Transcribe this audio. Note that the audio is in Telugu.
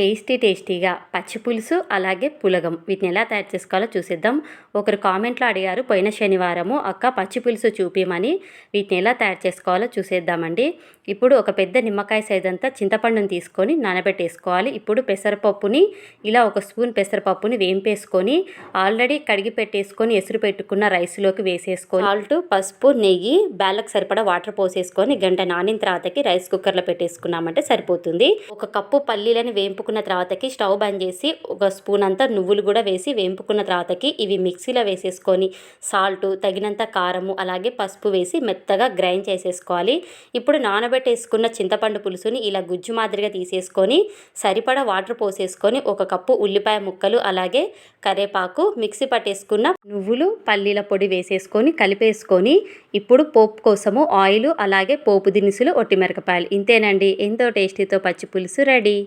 టేస్టీ టేస్టీగా పచ్చి పులుసు అలాగే పులగం. వీటిని ఎలా తయారు చేసుకోవాలో చూసేద్దాం. ఒకరు కామెంట్లో అడిగారు పోయిన శనివారము అక్క పచ్చి పులుసు చూపించమని వీటిని ఎలా తయారు చేసుకోవాలో చూసేద్దామండి. ఇప్పుడు ఒక పెద్ద నిమ్మకాయ సైజ్ అంతా చింతపండుని తీసుకొని నానబెట్టేసుకోవాలి. ఇప్పుడు పెసరపప్పుని ఇలా ఒక స్పూన్ పెసరపప్పుని వేంపేసుకొని ఆల్రెడీ కడిగి పెట్టేసుకొని ఎసురు పెట్టుకున్న రైస్లోకి వేసేసుకొని సాల్ట్ పసుపు నెయ్యి బ్యాలకు సరిపడా వాటర్ పోసేసుకొని గంట నానిన తర్వాతకి రైస్ కుక్కర్లో పెట్టేసుకున్నామంటే సరిపోతుంది. ఒక కప్పు పల్లీలని వేంపుకున్న తర్వాతకి స్టవ్ బంద్ చేసి ఒక స్పూన్ అంతా నువ్వులు కూడా వేసి వేంపుకున్న తర్వాతకి ఇవి మిక్సీలో వేసేసుకొని సాల్ట్ తగినంత కారము అలాగే పసుపు వేసి మెత్తగా గ్రైండ్ చేసేసుకోవాలి. ఇప్పుడు నానబెట్టేసుకున్న చింతపండు పులుసుని ఇలా గుజ్జు మాదిరిగా తీసేసుకొని సరిపడా వాటర్ పోసేసుకొని ఒక కప్పు ఉల్లిపాయ ముక్కలు అలాగే కరేపాకు మిక్సీ పట్టేసుకున్న నువ్వులు పల్లీల పొడి వేసేసుకొని కలిపేసుకొని ఇప్పుడు పోపు కోసము ఆయిల్ అలాగే పోపు దినుసులు ఒట్టిమిరపకాయలు ఇంతేనండి. ఎంతో టేస్టీతో పచ్చి పులుసు రెడీ.